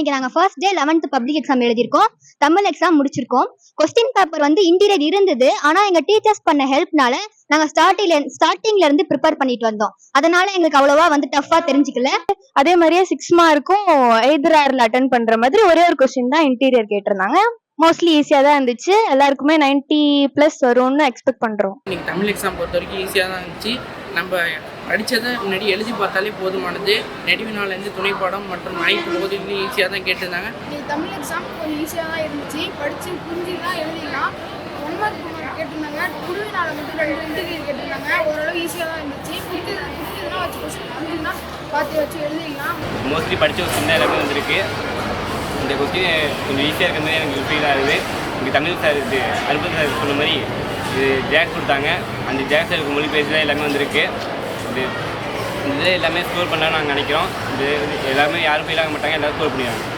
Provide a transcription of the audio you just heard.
இன்னைக்கு நாங்க first day eleventh public exam எழுதியிருக்கோம். தமிழ் எக்ஸாம் முடிச்சிருக்கோம். கொஸ்டின் பேப்பர் வந்து இன்டீரியர் இருந்தது. ஆனா எங்க டீச்சர்ஸ் பண்ண ஹெல்ப்னால நாங்க ஸ்டார்டிங்ல ஸ்டார்டிங்ல இருந்து ப்ரிப்பேர் பண்ணிட்டு வந்தோம். அதனால எங்களுக்கு அவ்வளவா வந்து டஃபா தெரிஞ்சுக்கல. அதே மாதிரியே சிக்ஸ் மார்க்கும் எய்தர் ஆர்ல அட்டன் பண்ற மாதிரி ஒரே ஒரு கொஸ்டின் தான் இன்டீரியர் கேட்டிருந்தாங்க. மோஸ்ட்லி ஈஸியா தான் இருந்துச்சு. எல்லாருக்குமே 90 பிளஸ் வரும்னு எக்ஸ்பெக்ட் பண்றோம். இன்னைக்கு தமிழ் எக்ஸாம் பொறுத்த வரைக்கும் ஈஸியாக தான் இருந்துச்சு. நம்ம படித்ததை முன்னாடி எழுதி பார்த்தாலே போதுமானது. நெடுவினாலேருந்து துணைப்பாடம் மற்றும் அனைத்து பகுதிகளையும் ஈஸியாக தான் கேட்டிருந்தாங்க. இன்னைக்கு தமிழ் எக்ஸாம் கொஞ்சம் ஈஸியாக தான் இருந்துச்சு. படித்து புரிஞ்சுலாம் எழுதிக்கலாம் ஒன் மார்க் கேட்டிருந்தாங்க. குழுவினால மட்டும் ரெண்டு இன்டர்வியூ கேட்டிருந்தாங்க. ஓரளவு ஈஸியாக தான் இருந்துச்சு. புரிஞ்சது புரிஞ்சதுன்னா வச்சு கொஸ்டின் பார்த்து வச்சு எழுதிக்கலாம் மோஸ்ட்லி படித்த கொஸ்டின் தான் எல்லாமே வந்திருக்கு. இந்த கொஸ்டின் கொஞ்சம் ஈஸியாக இருக்கிற மாதிரி எனக்கு ஃபீல் ஆகுது. இங்கே தமிழ் சார் இது அனுபவ சார் சொன்ன மாதிரி இது ஜேக்ஸ் கொடுத்தாங்க. அந்த ஜேக்ஸ் இருக்கும் மொழி பேசி தான் எல்லாமே வந்திருக்கு. இது இதில் எல்லாமே ஸ்கோர் பண்ணலாம்னு நாங்கள் நினைக்கிறோம். இது எல்லாமே யாரும் ஃபெயில் ஆக மாட்டாங்க எல்லாரும் ஸ்கோர் பண்ணிடுவாங்க.